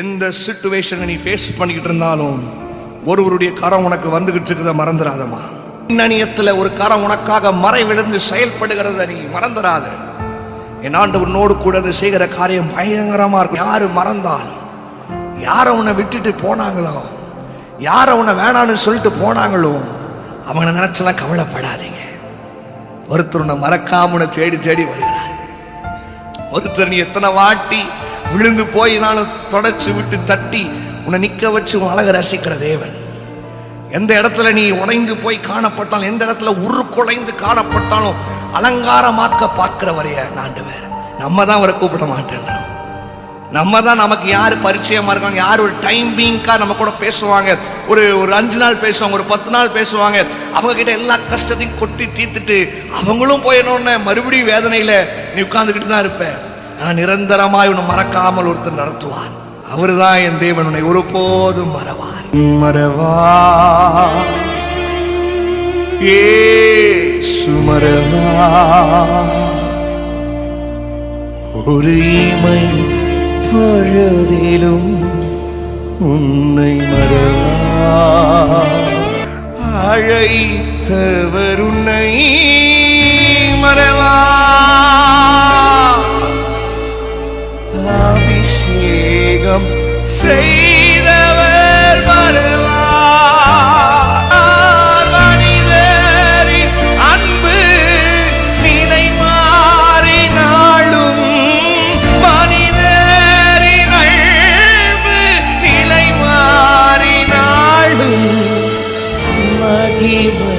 எந்த சுச்சுவேஷனை நீ ஃபேஸ் பண்ணிக்கிட்டு இருந்தாலும் ஒருவருடைய கரம் உனக்கு வந்துகிட்டு இருக்கிறத மறந்துடாதம்மா பின்னணியத்தில் ஒரு கரம் உனக்காக மறை விழுந்து செயல்படுகிறத நீ மறந்துடாத என் ஆண்டு உன்னோடு கூட இருந்து செய்கிற காரியம் பயங்கரமாக இருக்கும். யார் மறந்தாலும் யாரை உன்னை விட்டுட்டு போனாங்களோ யாரை உன்னை வேணான்னு சொல்லிட்டு போனாங்களோ அவங்கள நினைச்செல்லாம் கவலைப்படாதீங்க. ஒருத்தர் உன்னை மறக்காம உன்னை தேடி தேடி வருகிறார். ஒருத்தர் நீ எத்தனை வாட்டி விழுந்து போயினாலும் தொடச்சு விட்டு தட்டி உன்னை நிக்க வச்சு உன் அழகை ரசிக்கிற தேவன். எந்த இடத்துல நீ உடைந்து போய் காணப்பட்டாலும் எந்த இடத்துல உருக்குலைந்து காணப்பட்டாலும் அலங்காரமாக்க பார்க்கிறவரைய ஆண்டவர் நம்ம தான் அவரை கூப்பிட மாட்டேங்கிறோம் நம்ம தான் நமக்கு யார் பரிச்சயமாக இருக்காங்க யார் ஒரு டைம் பீங்காக நம்ம கூட பேசுவாங்க ஒரு ஒரு அஞ்சு நாள் பேசுவாங்க ஒரு பத்து நாள் பேசுவாங்க அவங்க கிட்ட எல்லா கஷ்டத்தையும் கொட்டி தீர்த்துட்டு அவங்களும் போயிடணும்னு மறுபடியும் வேதனையில் நீ உட்காந்துக்கிட்டு தான் இருப்பேன் நான் நிரந்தரமாய் உன்னை மறக்காமல் ஒருத்தர் நடத்துவார். அவர்தான் என் தேவன் உன்னை ஒருபோதும் மறவார். மறவா ஏ சுமரவா ஒரு இமை பொழுதிலும் உன்னை மறவா அழைத்தவர் உன்னை ஏகம் செய்தவர் வருவார் மனிதரின் அன்பு நிலை மாறினாலும் மனிதரின் அன்பு நிலை மாறினாலும் மகிமை